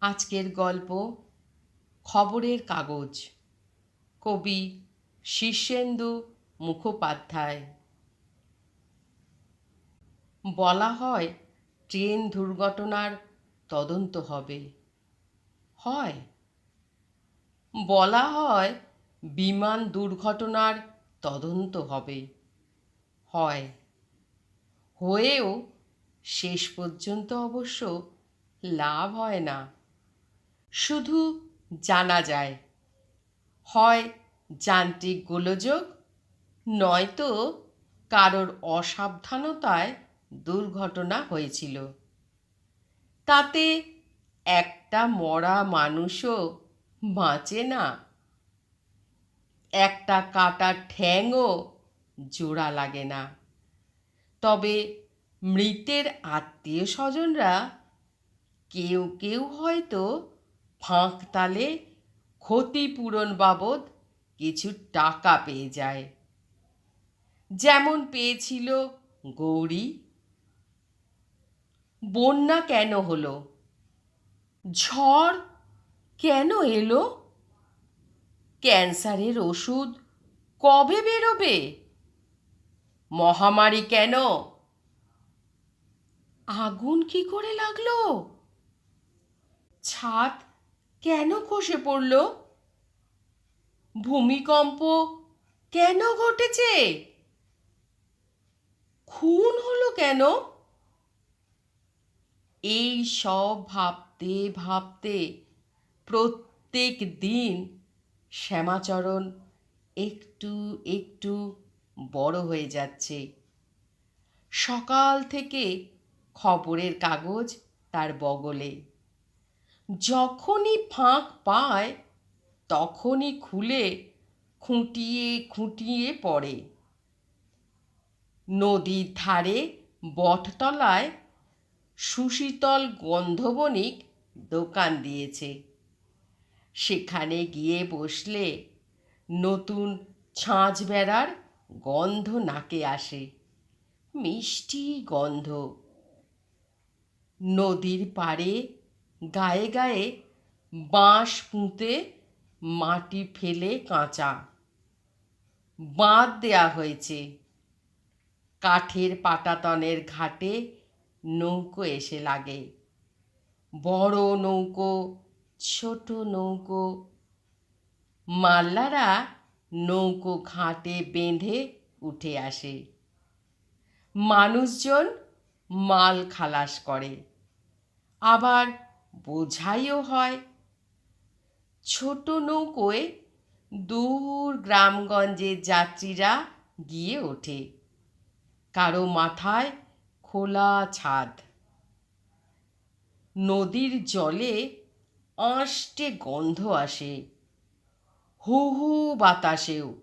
আজকের গল্প খবরের কাগজ। কবি শীর্ষেন্দু মুখোপাধ্যায়। বলা হয়, ট্রেন দুর্ঘটনার তদন্ত হবে। হয়। বলা হয়, বিমান দুর্ঘটনার তদন্ত হবে। হয়। হয়েও শেষ পর্যন্ত অবশ্য লাভ হয় না। শুধু জানা যায়। হয় যান্ত্রিক গোলযোগ, নয়তো কারোর অসাবধানতায় দুর্ঘটনা হয়েছিল। তাতে একটা মরা মানুষও বাঁচে না। একটা কাটা ঠ্যাংও জোড়া লাগে না। তবে মৃতের আত্মীয় স্বজনরা কেউ কেউ হয়তো ফাঁক তালে ক্ষতিপূরণ বাবদ কিছু টাকা পেয়ে যায়। যেমন পেয়েছিল গৌরী। বন্যা কেন হলো? ঝড় কেন এলো? ক্যান্সারের ওষুধ কবে বেরোবে? মহামারী কেন? আগুন কি করে লাগল? ছাদ কেন খসে পড়ল? ভূমিকম্প কেন ঘটেছে? খুন হলো কেন? এই সব ভাবতে ভাবতে প্রত্যেক দিন শ্যামাচরণ একটু একটু বড় হয়ে যাচ্ছে। সকাল থেকে খবরের কাগজ তার বগলে। যখনই ফাঁক পায়, তখনই খুলে খুঁটিয়ে খুঁটিয়ে পড়ে। নদীর ধারে বটতলায় সুশীতল গন্ধবণিক দোকান দিয়েছে। সেখানে গিয়ে বসলে নতুন ছাঁচ বেড়ার গন্ধ নাকে আসে। মিষ্টি গন্ধ। নদীর পাড়ে গায়ে গায়ে বাঁশ পুঁতে মাটি ফেলে কাঁচা। বাঁধ দেয়া হয়েছে। কাঠের পাটাতনের ঘাটে নৌকো এসে লাগে। বড় নৌকো, ছোট নৌকো। মাল্লারা নৌকো ঘাটে বেঁধে উঠে আসে। মানুষজন মাল খালাস করে। আবার বোঝাইও হয়। ছোট নৌকোয় দূর গ্রামগঞ্জের যাত্রীরা গিয়ে ওঠে। কারও মাথায় খোলা ছাদ। নদীর জলে আঁশটে গন্ধ আসে। হু হু বাতাসেও।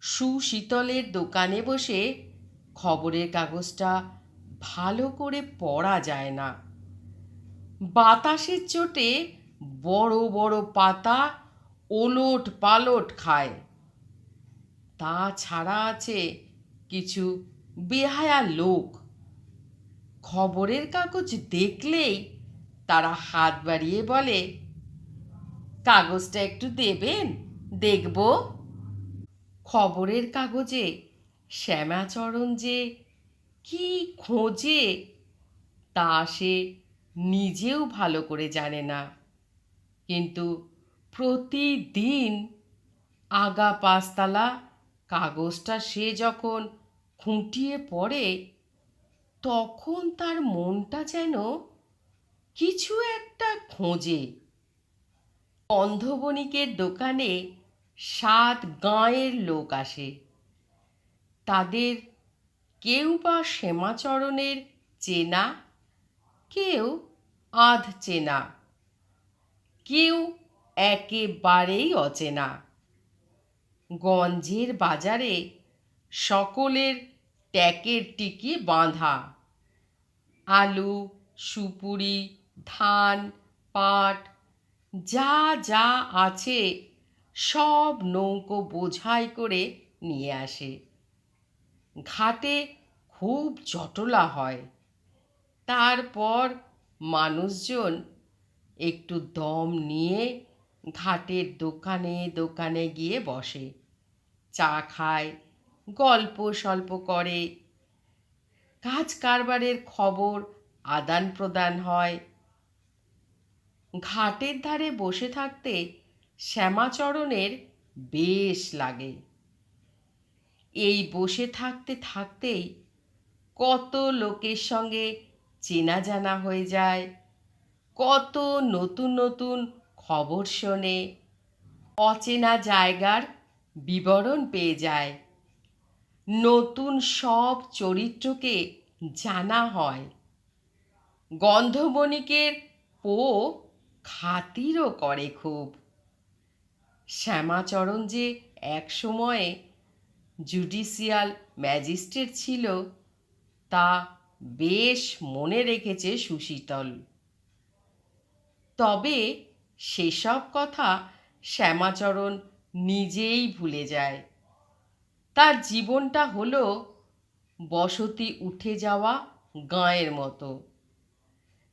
সুশীতলের দোকানে বসে খবরের কাগজটা ভালো করে পড়া যায় না। বাতাসের চোটে বড় বড় পাতা ওলট পালট খায়। তাছাড়া আছে কিছু বেহায়া লোক। খবরের কাগজ দেখলেই তারা হাত বাড়িয়ে বলে, কাগজটা একটু দেবেন? দেখব। খবরের কাগজে শ্যামাচরণ যে কি খোঁজে, তা সে নিজেও ভালো করে জানে না। কিন্তু প্রতিদিন আগা পাঁচতলা কাগজটা সে যখন খুঁটিয়ে পড়ে, তখন তার মনটা যেন কিছু একটা খোঁজে। অন্ধবণিকের দোকানে সাত গাঁয়ের লোক আসে। তাদের কেউ বা শ্যামাচরণের চেনা, কেউ আধ চেনা কেউ একেবারেই অচেনা। গঞ্জের বাজারে সকলের ট্যাকের টিকি বাঁধা। আলু, সুপুরি, ধান, পাট, যা যা আছে সব নৌকো বোঝাই করে নিয়ে আসে। ঘাটে খুব জটলা হয়। তারপর মানুষজন একটু দম নিয়ে ঘাটের দোকানে দোকানে গিয়ে বসে। চা খায়, গল্প স্বল্প করে। কাজ কারবারের খবর আদান প্রদান হয়। ঘাটের ধারে বসে থাকতে শ্যামাচরণের বেশ লাগে। এই বসে থাকতে থাকতেই কত লোকের সঙ্গে চেনা জানা হয়ে যায়। কত নতুন নতুন খবর শোনে। অচেনা জায়গার বিবরণ পেয়ে যায়। নতুন সব চরিত্রকে জানা হয়। গন্ধবণিকের পো খাতিরও করে খুব। শ্যামাচরণ যে এক সময়ে জুডিশিয়াল ম্যাজিস্ট্রেট ছিল, তা বেশ মনে রেখেছে সুশীতল। তবে সেসব কথা শ্যামাচরণ নিজেই ভুলে যায়। তার জীবনটা হলো বসতি উঠে যাওয়া গাঁয়ের মতো।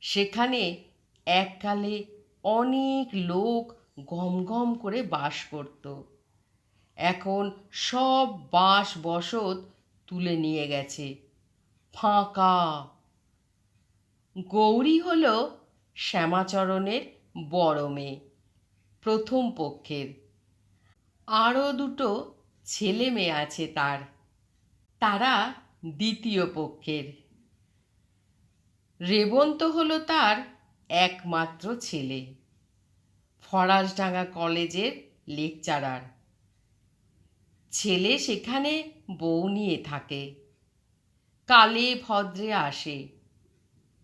সেখানে এককালে অনেক লোক গম গম করে বাস করত। এখন সব বাস বসত তুলে নিয়ে গেছে। ফাঁকা। গৌরী হল শ্যামাচরণের বড় মেয়ে, প্রথম পক্ষের। আরও দুটো ছেলে মেয়ে আছে তার, তারা দ্বিতীয় পক্ষের। রেবন্ত হল তার একমাত্র ছেলে, ফরাসডাঙ্গা কলেজের লেকচারার। ছেলে সেখানে বউ নিয়ে থাকে। কালে ভদ্রে আসে।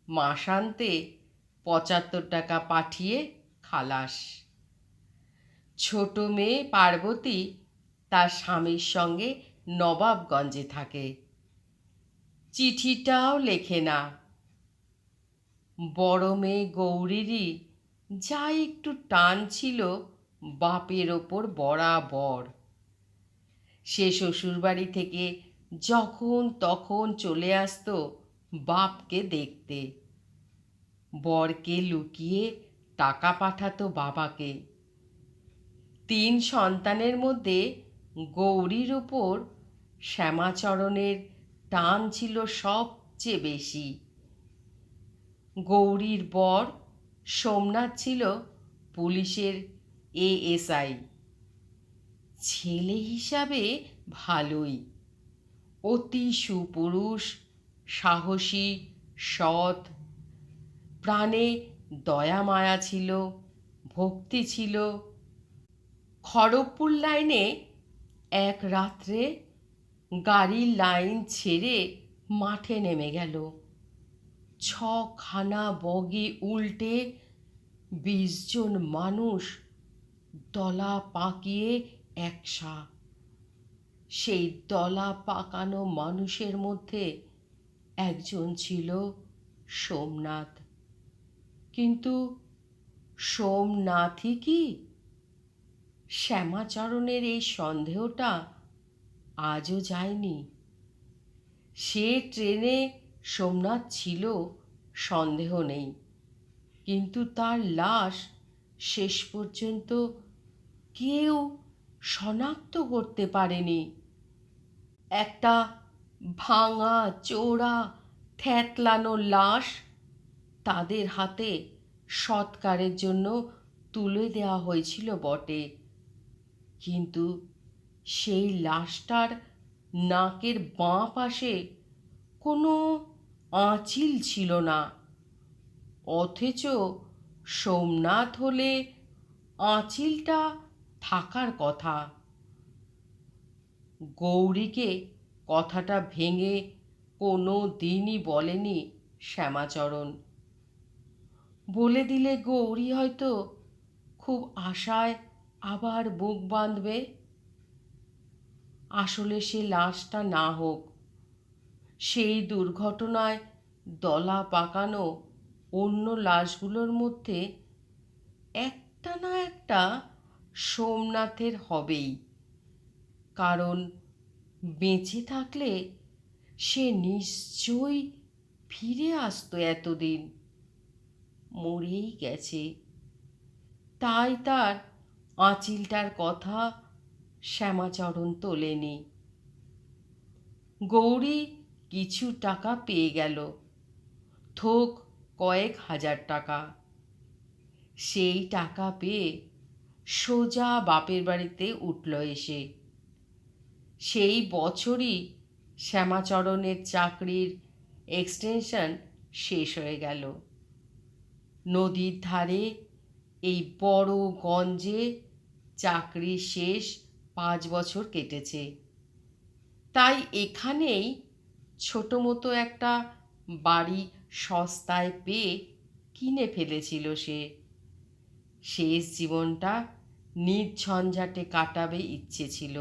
মাসান্তে পঁচাত্তর টাকা পাঠিয়ে খালাস। ছোট মেয়ে পার্বতী তার স্বামীর সঙ্গে নবাবগঞ্জে থাকে। চিঠিটাও লেখে না। বড় মেয়ে গৌরীরই যা একটু টান ছিল বাপের ওপর বরাবর। সে শ্বশুরবাড়ি থেকে যখন তখন চলে আসতো বাপকে দেখতে। বরকে লুকিয়ে টাকা পাঠাতো বাবাকে। তিন সন্তানের মধ্যে গৌরীর ওপর শ্যামাচরণের টান ছিল সবচেয়ে বেশি। গৌরীর বর সোমনাথ ছিল পুলিশের এএসআই। ছেলে হিসাবে ভালোই। অতি সুপুরুষ, সাহসী, সৎ। প্রাণে দয়া মায়া ছিল, ভক্তি ছিল। খড়গপুর লাইনে এক রাত্রে গাড়ির লাইন ছেড়ে মাঠে নেমে গেল। ছখানা বগি উল্টে বিশজন মানুষ দলা পাকিয়ে একসা সেই দলা পাকানো মানুষের মধ্যে একজন ছিল সোমনাথ। কিন্তু সোমনাথই কি? শ্যামাচরণের এই সন্দেহটা আজও যায়নি। সে ট্রেনে সোমনাথ ছিল, সন্দেহ নেই। কিন্তু তার লাশ শেষ পর্যন্ত কেউ শনাক্ত করতে পারেনি। একটা ভাঙা, চোরা থ্যাতলানো লাশ তাদের হাতে সৎকারের জন্য তুলে দেওয়া হয়েছিল বটে। কিন্তু সেই লাশটার নাকের বাঁ পাশে কোনো আঁচিল ছিল না। অথচ সোমনাথ হলে আঁচিলটা থাকার কথা। গৌরীকে কথাটা ভেঙে কোনো দিনই বলেনি শ্যামাচরণ। বলে দিলে গৌরী হয়তো খুব আশায় আবার বুক বাঁধবে। আসলে সে লাশটা না হোক, সেই দুর্ঘটনায় দলা পাকানো অন্য লাশগুলোর মধ্যে একটা না একটা সোমনাথের হবেই। কারণ বেঁচে থাকলে সে নিশ্চয়ই ফিরে আসতো এতদিন। মরেই গেছে। তাই তার আঁচিলটার কথা শ্যামাচরণ তোলেনি। গৌরী কিছু টাকা পেয়ে গেল। থোক কয়েক হাজার টাকা। সেই টাকা পেয়ে সোজা বাপের বাড়িতে উঠল এসে। সেই বছরই শ্যামাচরণের চাকরির এক্সটেনশন শেষ হয়ে গেল। নদীর ধারে এই বড় গঞ্জে চাকরি শেষ পাঁচ বছর কেটেছে। তাই এখানেই ছোট মতো একটা বাড়ি সস্তায় পেয়ে কিনে ফেলেছিল সে। শেষ জীবনটা নির্ঝঞ্ঝাটে কাটাবে ইচ্ছে ছিল।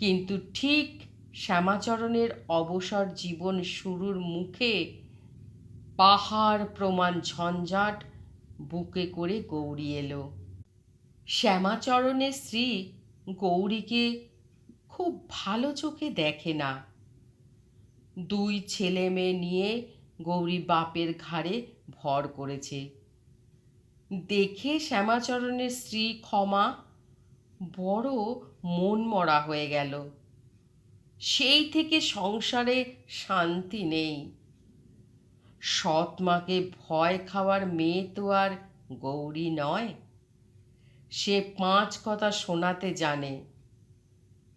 কিন্তু ঠিক শ্যামাচরণের অবসর জীবন শুরুর মুখে পাহাড় প্রমাণ ঝঞ্ঝাট বুকে করে গৌরী এলো। শ্যামাচরণের স্ত্রী গৌরীকে খুব ভালো চোখে দেখে না। দুই ছেলে মেয়ে নিয়ে গৌরী বাপের ঘাড়ে ভর করেছে। দেখে শ্যামাচরণের স্ত্রী ক্ষমা বড় মন মরা হয়ে গেল। সেই থেকে সংসারে শান্তি নেই। সৎ মাকে ভয় খাওয়ার মেয়ে তো আর গৌরী নয়। সে পাঁচ কথা শোনাতে জানে।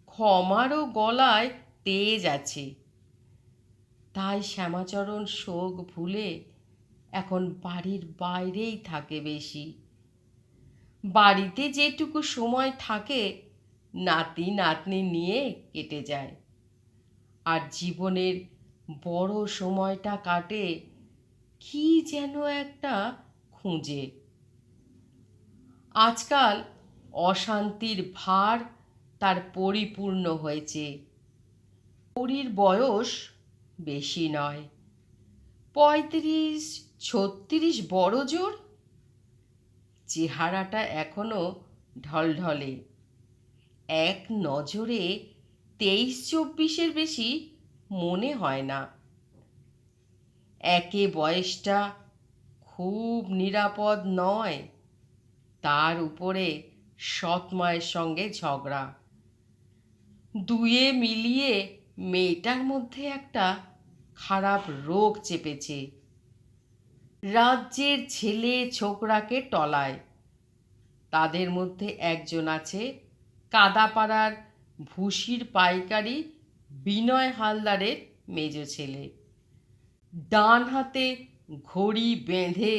ক্ষমারও গলায় তেজ আছে। তাই শ্যামাচরণ শোক ভুলে এখন বাড়ির বাইরেই থাকে বেশি। বাড়িতে যেটুকু সময় থাকে নাতি নাতনি নিয়ে কেটে যায়। আর জীবনের বড় সময়টা কাটে কি যেন একটা খুঁজে। আজকাল অশান্তির ভার তার পরিপূর্ণ হয়েছে। গৌরীর বয়স বেশি নয়। পঁয়ত্রিশ, ছত্রিশ বড় জোর চেহারাটা এখনও ঢলঢলে। এক নজরে তেইশ চব্বিশের বেশি মনে হয় না। একে বয়সটা খুব নিরাপদ নয়, তার উপরে সৎ মায়ের সঙ্গে ঝগড়া। দুয়ে মিলিয়ে মেয়েটার মধ্যে একটা খারাপ রোগ চেপেছে। রাজ্যের ছেলে ছোকরাকে টলায়। তাদের মধ্যে একজন আছে কাদাপাড়ার ভুসির পাইকারি বিনয় হালদারের মেজ ছেলে। ডান হাতে ঘড়ি বেঁধে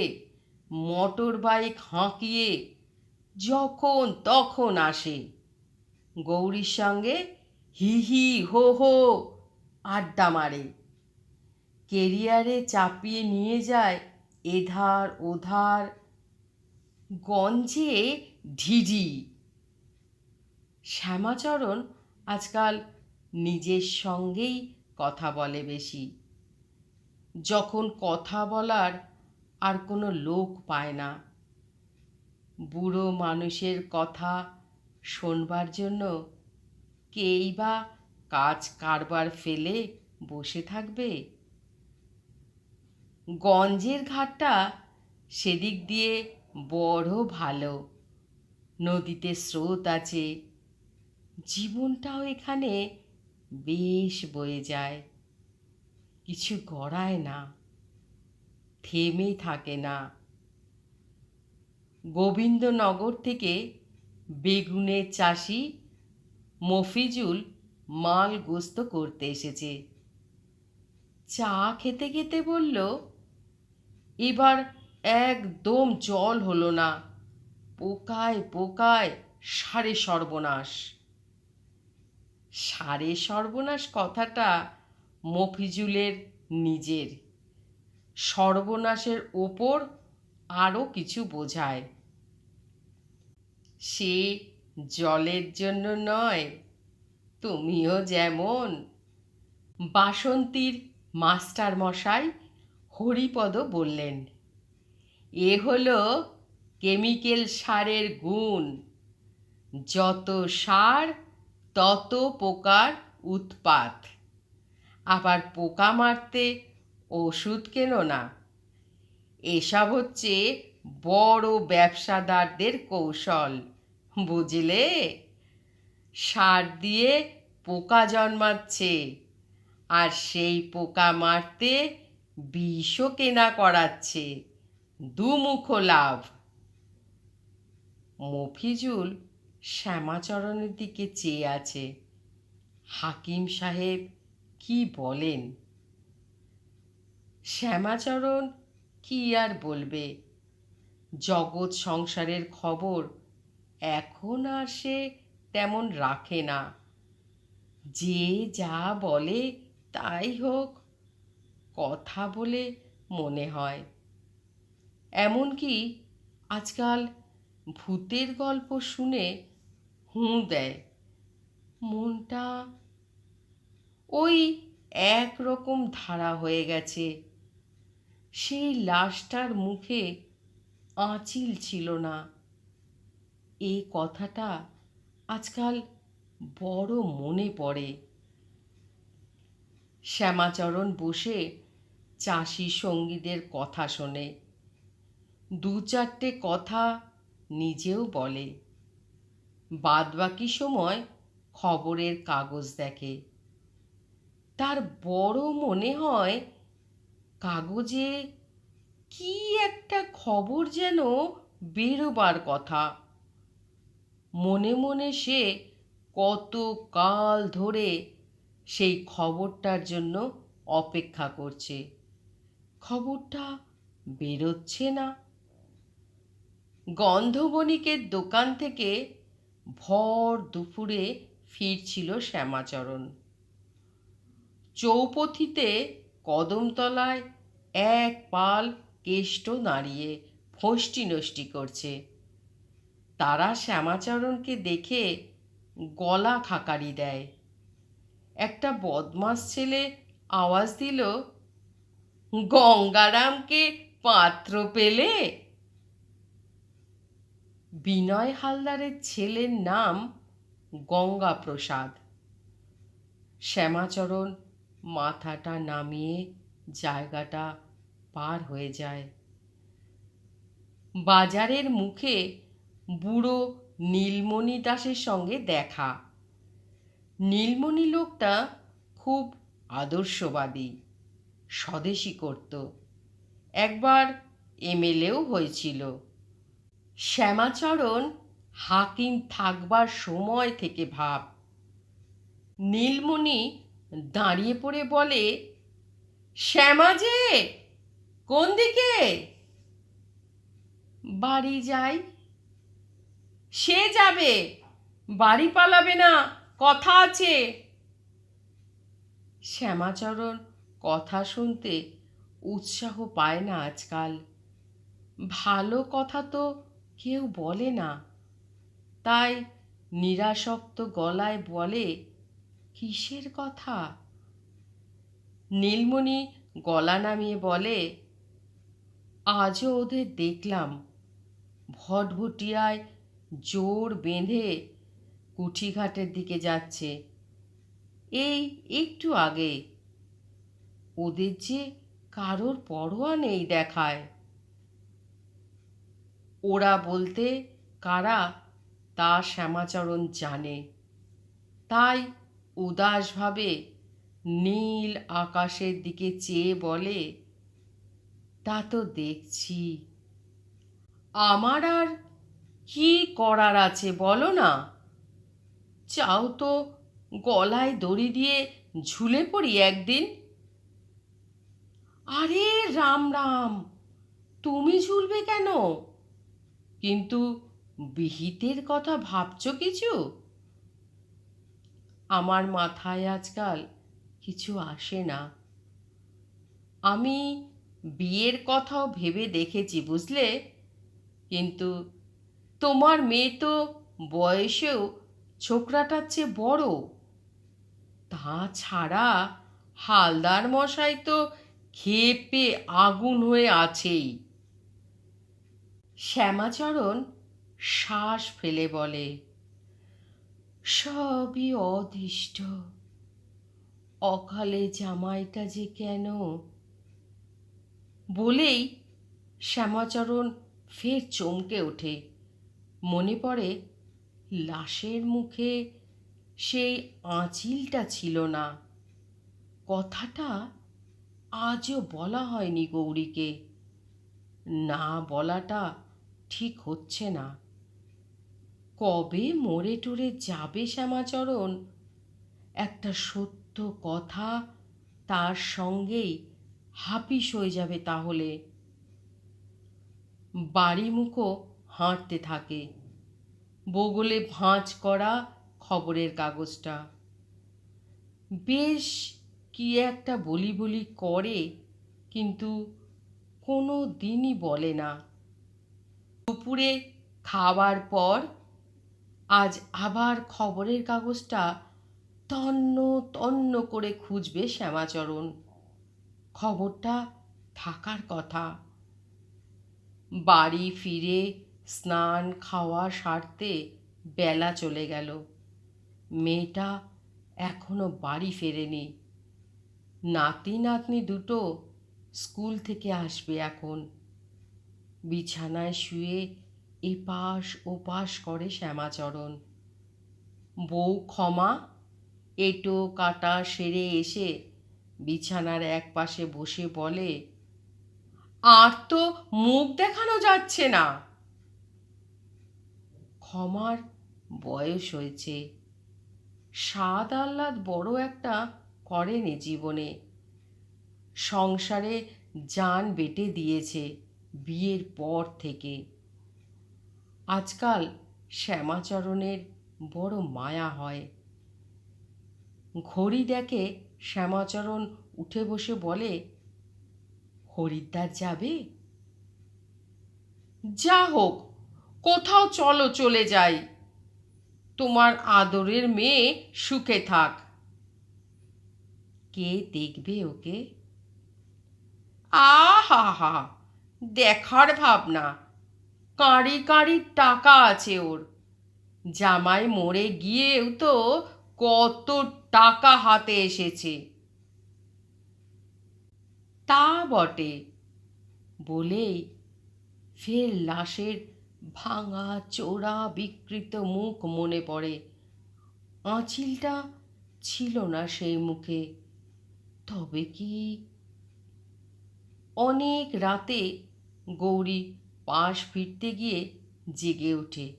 মোটর বাইক হাঁকিয়ে যখন তখন আসে। গৌরীর সঙ্গে হি হি হো হো আড্ডা মারে। কেরিয়ারে চাপিয়ে নিয়ে যায় এধার ওধার গঞ্জে ঢিঢি শ্যামাচরণ আজকাল নিজের সঙ্গেই কথা বলে বেশি। যখন কথা বলার আর কোনো লোক পায় না। বুড়ো মানুষের কথা শোনবার জন্য কেই বা কাজ কারবার ফেলে বসে থাকবে? গঞ্জের ঘাটটা সেদিক দিয়ে বড় ভালো। নদীতে স্রোত আছে জীবনটাও এখানে বেশ বয়ে যায়। কিছু গড়ায় না থেমে থাকে না। গোবিন্দনগর থেকে বেগুনের চাষি মফিজুল মাল গোস্ত করতে এসেছে। চা খেতে খেতে বলল, এবার একদম জল হলো না। পোকায় পোকায় সারে সর্বনাশ। সারে সর্বনাশ কথাটা মফিজুলের নিজের। সর্বনাশের ওপর আরও কিছু বোঝায়। সে জলের জন্য নয়, তুমিও যেমন। বাসন্তীর মাস্টার মশাই হরিপদ বললেন, এ হলো কেমিক্যাল সারের গুণ। যত সার তত পোকার উৎপাত। আবার পোকা মারতে ওষুধ কেন না? এসব হচ্ছে বড় ব্যবসাদারদের কৌশল, বুঝলে? সার দিয়ে পোকা জন্মাচ্ছে, আর সেই পোকা মারতে বিষও কেনা করাচ্ছে। দুমুখ লাভ। মফিজুল শ্যামাচরণের দিকে চেয়ে আছে। হাকিম সাহেব কি বলেন? শ্যামাচরণ কি আর বলবে? জগৎ সংসারের খবর এখন আর সে তেমন রাখে না। যে যা বলে তাই হোক, কথা বলে মনে হয়। এমনকি আজকাল ভূতের গল্প শুনে হুঁ দেয়। মনটা ওই একরকম ধারা হয়ে গেছে। সেই লাশটার মুখে আঁচিল ছিল না। এই কথাটা আজকাল বড় মনে পড়ে। শ্যামাচরণ বসে চাষি সঙ্গীদের কথা শোনে। দু চারটে কথা নিজেও বলে। বাদবাকি সময় খবরের কাগজ দেখে। তার বড় মনে হয়, কাগজে কি একটা খবর যেন বেরোবার কথা। মনে মনে সে কত কাল ধরে সেই খবরটার জন্য অপেক্ষা করছে। খবরটা বেরোচ্ছে না। গন্ধবণিকের দোকান থেকে ভর দুপুরে ফিরছিল শ্যামাচরণ। চৌপথিতে কদমতলায় এক পাল কেষ্ট নাড়িয়ে ফষ্টি নষ্টি করছে। তারা শ্যামাচরণকে দেখে গলা খাকারি দেয়। একটা বদমাস ছেলে আওয়াজ দিল, গঙ্গারামকে পাত্র পেলে? বিনয় হালদারের ছেলের নাম গঙ্গা প্রসাদ শ্যামাচরণ মাথাটা নামিয়ে জায়গাটা পার হয়ে যায়। বাজারের মুখে বুড়ো নীলমণি দাসের সঙ্গে দেখা। নীলমণি লোকটা খুব আদর্শবাদী, স্বদেশী করত। একবার এমএলএও হয়েছিল। শ্যামাচরণ হাকিম থাকবার সময় থেকে ভাব। নীলমণি দাঁড়িয়ে পড়ে বলে, শ্যামা যে, কোন দিকে? বাড়ি যাই। সে যাবে, বাড়ি পালাবে না, কথা আছে। শ্যামাচরণ কথা শুনতে উৎসাহ পায় না আজকাল। ভালো কথা তো কেউ বলে না। তাই নিরাসক্ত গলায় বলে, কিসের কথা? নীলমণি গলা নামিয়ে বলে, আজও ওদের দেখলাম। ভটভটিয়ায় জোর বেঁধে কুঠিঘাটের দিকে যাচ্ছে। এই একটু আগে। ওদের যে কারোর পরোয়া নেই দেখায়। ওরা বলতে, কারা? তা শ্যামাচরণ জানে। তাই উদাসভাবে নীল আকাশের দিকে চেয়ে বলে, তা তো দেখছি। আমার আর কি করার আছে বলো না? চাও তো গলায় দড়ি দিয়ে ঝুলে পড়ি একদিন? আরে রাম রাম, তুমি ঝুলবে কেন? কিন্তু বিহিতের কথা ভাবছ কিছু? আমার মাথায় আজকাল কিছু আসে না। আমি বিয়ের কথাও ভেবে দেখেছি, বুঝলে? কিন্তু তোমার মেয়ে তো বয়সেও ছোকরাটার চেয়ে বড়। তাছাড়া হালদার মশাই তো খেপে আগুন হয়ে আছেই। শ্যামাচরণ শ্বাস ফেলে বলে, সবই অদৃষ্ট। অকালে জামাইটা যে কেন? বলেই শ্যামাচরণ ফের চমকে ওঠে। মনে পড়ে, লাশের মুখে সেই আঁচিলটা ছিল না। কথাটা আজও বলা হয়নি গৌরীকে। না বলাটা ঠিক হচ্ছে না। কবে মরে টরে যাবে শ্যামাচরণ? একটা সত্য কথা তার সঙ্গেই হাপিস হয়ে যাবে তাহলে। বাড়ি মুখো হাঁটতে থাকে। বগলে ভাঁজ করা খবরের কাগজটা। বেশ কি একটা বলি বলি করে, কিন্তু কোনো দিনই বলে না। দুপুরে খাওয়ার পর আজ আবার খবরের কাগজটা তন্ন তন্ন করে খুঁজবে শ্যামাচরণ। খবরটা থাকার কথা। বাড়ি ফিরে স্নান খাওয়া সারতে বেলা চলে গেল। মেয়েটা এখনও বাড়ি ফেরেনি। নাতি নাতনি দুটো স্কুল থেকে আসবে এখন। বিছানায় শুয়ে এপাশ ওপাশ করে শ্যামাচরণ। বউ ক্ষমা, এটো কাটা সেরে এসে বিছানার এক পাশে বসে বলে, আর তো মুখ দেখানো যাচ্ছে না। ক্ষমার বয়স হয়েছে। স্বাদ আহ্লাদ বড় একটা করেনি জীবনে। সংসারে যান বেটে দিয়েছে। বিয়ের পর থেকে। আজকাল শ্যামাচরণের বড় মায়া হয়। ঘড়ি দেখে শ্যামাচরণ উঠে বসে বলে, হরিদ্বার যাবে? যা হোক, কোথাও চলো চলে যাই। তোমার আদরের মেয়ে সুখে থাক। কে দেখবে ওকে? আহা হা দেখার ভাবনা। কাঁড়ি কাঁড়ি টাকা আছে ওর। জামাই মরে গিয়েও তো কত টাকা হাতে এসেছে। তা বটে। বলেই ফের লাশের ভাঙা চোরা বিকৃত মুখ মনে পড়ে। আঁচিলটা ছিল না সেই মুখে। তবে কি অনেক রাতে গৌরী পাশ ফিরতে গিয়ে জেগে ওঠে।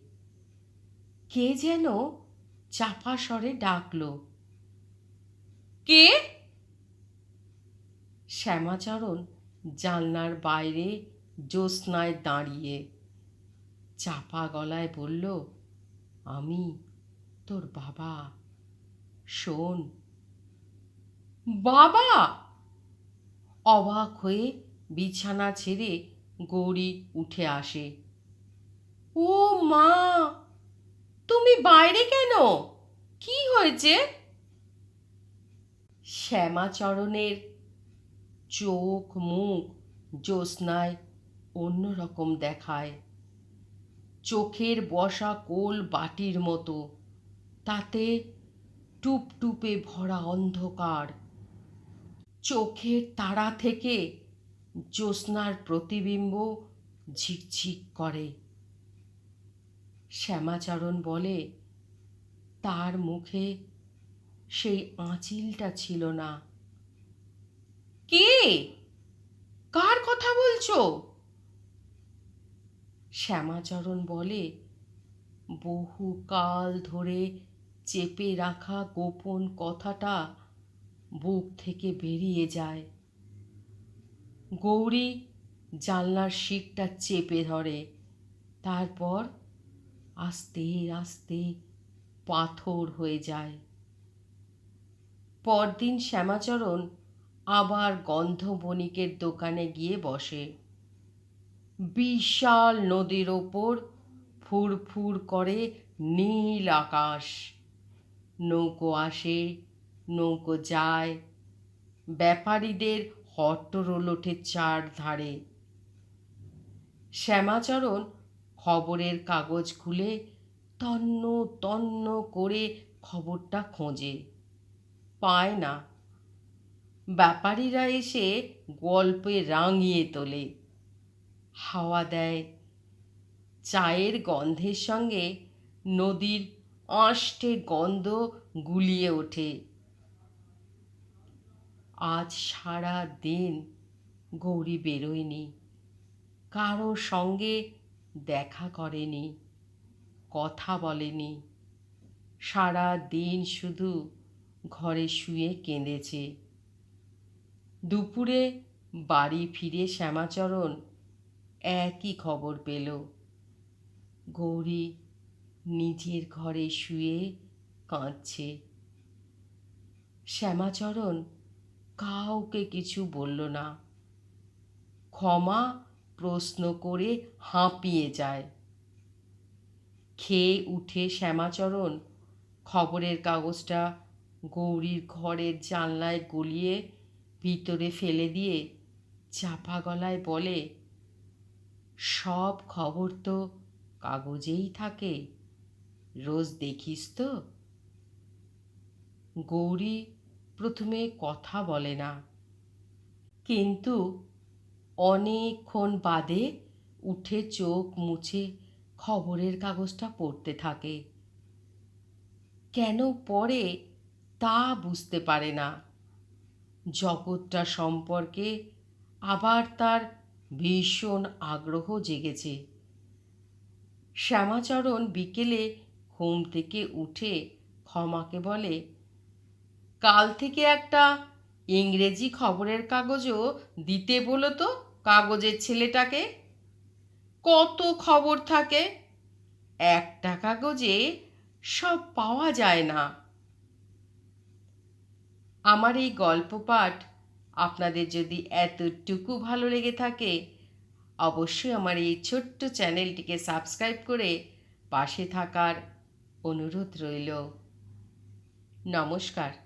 কে যেন চাপা স্বরে ডাকল। কে? শ্যামাচরণ জানলার বাইরে জ্যোৎস্নায় দাঁড়িয়ে চাপা গলায় বলল, আমি তোর বাবা। শোন। বাবা? অবাক হয়ে বিছানা ছেড়ে গৌরী উঠে আসে। ও মা, তুমি বাইরে কেন? কি হয়েছে? শ্যামাচরণের চোখ মুখ জ্যোৎস্নায় অন্যরকম দেখায়। চোখের বসা কোল বাটির মতো, তাতে টুপটুপে ভরা অন্ধকার। চোখের তারা থেকে জ্যোৎস্নার প্রতিবিম্ব ঝিকঝিক করে। শ্যামাচরণ বলে, তার মুখে সেই আঁচিলটা ছিল না। কে? কার কথা বলছো? শ্যামাচরণ বলে, বহু কাল ধরে চেপে রাখা গোপন কথাটা বুক থেকে বেরিয়ে যায়। গৌরী জানলার শিকটা চেপে ধরে। তারপর আস্তে আস্তে পাথর হয়ে যায়। পরদিন শ্যামাচরণ আবার গন্ধ বণিকের দোকানে গিয়ে বসে। বিশাল নদীর ওপর ফুরফুর করে নীল আকাশ। নৌকো আসে, নৌকো যায়। ব্যাপারীদের হট্টরোল ওঠে চার ধারে। শ্যামাচরণ খবরের কাগজ খুলে তন্ন তন্ন করে খবরটা খোঁজে। পায় না। ব্যাপারীরা এসে গল্পে রাঙিয়ে তোলে। হাওয়া দেয়। চায়ের গন্ধের সঙ্গে নদীর আষ্টে গন্ধ গুলিয়ে ওঠে। আজ সারা দিন গৌরী বেরোয়নি, কারও সঙ্গে দেখা করেনি, কথা বলেনি। সারা দিন শুধু ঘরে শুয়ে কেঁদেছে। দুপুরে বাড়ি ফিরে শ্যামাচরণ একই খবর পেল। গৌরী নিজের ঘরে শুয়ে কাঁদছে। শ্যামাচরণ কাউকে কিছু বলল না। ক্ষমা প্রশ্ন করে হাঁপিয়ে যায়। খেয়ে উঠে শ্যামাচরণ খবরের কাগজটা গৌরীর ঘরের জানলায় গলিয়ে ভিতরে ফেলে দিয়ে চাপা গলায় বলে, সব খবর তো কাগজেই থাকে, রোজ দেখিস তো? গৌরী প্রথমে কথা বলে না। কিন্তু অনেকক্ষণ বাদে উঠে চোখ মুছে খবরের কাগজটা পড়তে থাকে। কেন পড়ে তা বুঝতে পারে না। জগৎটা সম্পর্কে আবার তার ভীষণ আগ্রহ জেগেছে। শ্যামাচরণ বিকেলে ঘুম থেকে উঠে ক্ষমাকে বলে কাল থেকে একটা ইংরেজি খবরের কাগজও দিতে বলো তো কাগজের ছেলেটাকে। কত খবর থাকে। একটা কাগজে সব পাওয়া যায় না। আমার এই গল্প পাঠ আপনাদের যদি এতটুকু ভালো লেগে থাকে, অবশ্যই আমার এই ছোট্ট চ্যানেলটিকে সাবস্ক্রাইব করে পাশে থাকার অনুরোধ রইল। নমস্কার।